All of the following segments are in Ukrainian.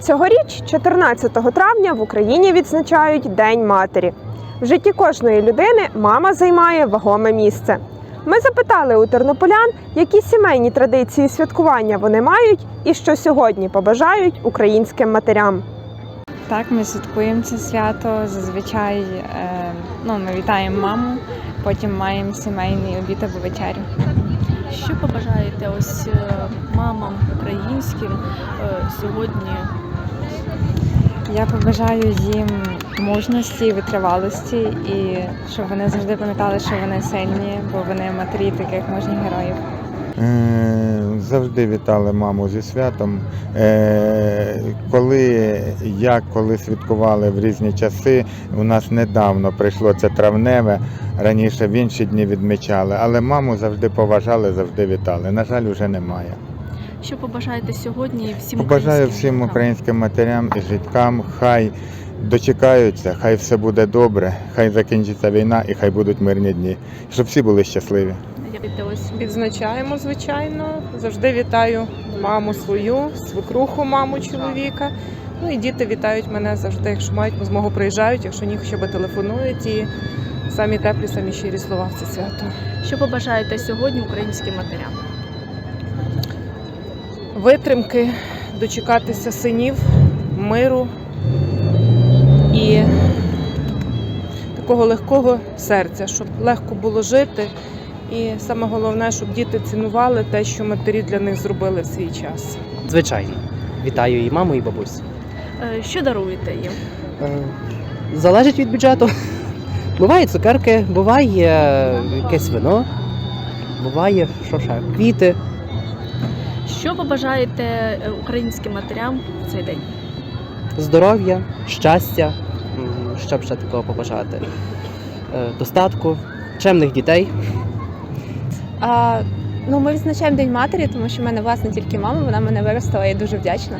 Цьогоріч, 14 травня, в Україні відзначають День матері. В житті кожної людини мама займає вагоме місце. Ми запитали у тернополян, які сімейні традиції святкування вони мають і що сьогодні побажають українським матерям. Так, ми святкуємо це свято. Зазвичай е, ну, ми вітаємо маму, потім маємо сімейний обід або вечерю. Що побажаєте ось е, мамам українським е, сьогодні? Я побажаю їм мужності, витривалості і щоб вони завжди пам'ятали, що вони сильні, бо вони матері таких мужніх героїв. Е, Завжди вітали маму зі святом. Е, Коли як коли святкували в різні часи, у нас недавно прийшло це травневе, раніше в інші дні відмічали, але маму завжди поважали, завжди вітали. На жаль, вже немає. Що побажаєте сьогодні всім Побажаю всім українським матерям і житкам, хай дочекаються, хай все буде добре, хай закінчиться війна і хай будуть мирні дні, щоб всі були щасливі. Відзначаємо, звичайно. Завжди вітаю маму свою, свекруху, маму чоловіка. Ну і діти вітають мене завжди, якщо мають змогу приїжджають, якщо ні, хоча б телефонують. І самі теплі, самі щирі слова в це свято. що побажаєте сьогодні українським матерям? Витримки, дочекатися синів, миру і такого легкого серця, щоб легко було жити. І саме головне, щоб діти цінували те, що матері для них зробили в свій час. Звичайно. Вітаю і маму, і бабусь. Е, Що даруєте їм? Е, Залежить від бюджету. Буває цукерки, буває якесь вино, буває що ще, квіти. Що побажаєте е, українським матерям в цей день? здоров'я, щастя, що б ще такого побажати, Е, достатку, чемних дітей. А, ну, ми відзначаємо День матері, тому що в мене власне тільки мама, вона мене виростила, я дуже вдячна.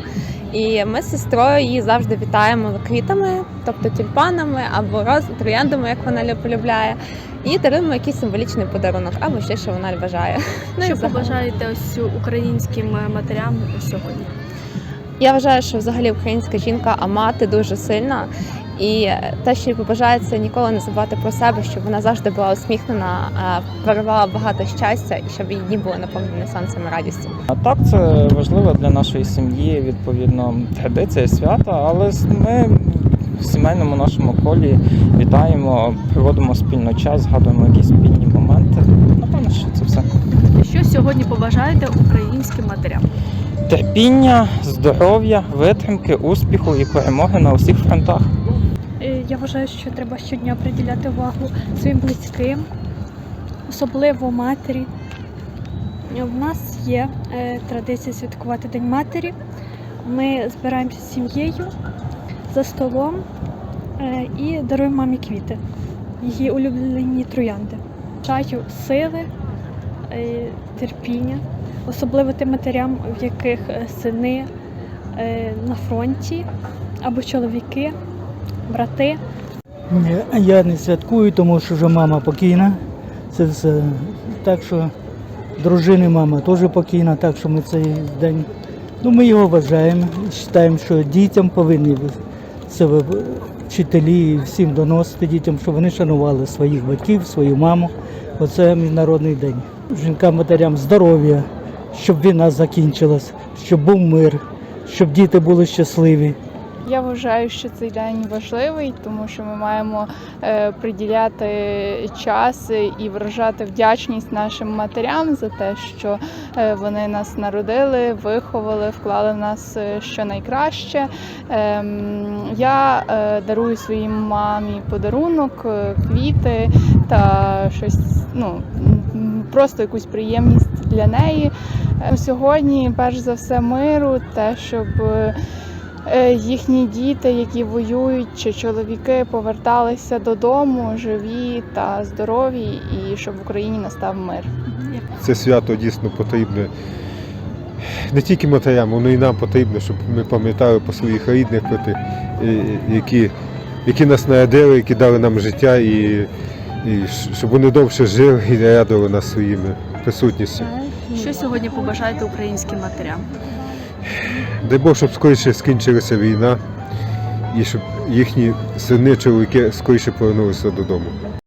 І ми з сестрою її завжди вітаємо квітами, тобто тюльпанами або роз трояндами, як вона полюбляє, і даруємо якийсь символічний подарунок, або ще що вона бажає. Ну, Що побажаєте ось українським е, матерям сьогодні? Я вважаю, що взагалі українська жінка, а мати дуже сильна. І те, що їй побажається ніколи не забувати про себе, щоб вона завжди була усміхнена, е, виривала багато щастя і щоб її дні були наповнені сонцем і радістю. А так, це важливо для нашої сім'ї, відповідно, традиція свята, але ми в сімейному нашому колі вітаємо, проводимо спільно час, згадуємо якісь спільні моменти. Напевно, що це все. Що сьогодні побажаєте українським матерям? Терпіння, здоров'я, витримки, успіху і перемоги на усіх фронтах. Е, Я вважаю, що треба щодня приділяти увагу своїм близьким, особливо матері. В нас є е, традиція святкувати День матері. Ми збираємося з сім'єю за столом е, і даруємо мамі квіти, її улюблені троянди. Бажаю сили, е, терпіння, особливо тим матерям, в яких е, сини на фронті або чоловіки брати. Я не святкую, тому що вже мама покійна. Це все. Так що дружини мама теж покійна, так що ми цей день. Ну, ми його вважаємо. Вважаємо, що дітям повинні це ви- вчителі всім доносити дітям, щоб вони шанували своїх батьків, свою маму. Оце міжнародний день. Жінкам, матерям здоров'я, щоб війна закінчилась, щоб був мир, щоб діти були щасливі. Я вважаю, що цей день важливий, тому що ми маємо е, приділяти час і виражати вдячність нашим матерям за те, що е, вони нас народили, виховали, вклали в нас е, щонайкраще. Ем, я дарую своїй мамі подарунок, квіти та щось, ну просто якусь приємність для неї. Сьогодні, перш за все, миру, те, щоб. Е, їхні діти, які воюють, чи чоловіки поверталися додому живі та здорові, і щоб в Україні настав мир. Це свято дійсно потрібне не тільки матерям, воно і нам потрібно, щоб ми пам'ятали по своїх рідних, про е, які, які нас народили, які дали нам життя, і, і щоб вони довше жили і не радували нас своїми присутністю. Що сьогодні побажаєте українським матерям? Дай Бог, щоб скоріше скінчилася війна і щоб їхні сини, чоловіки скоріше повернулися додому.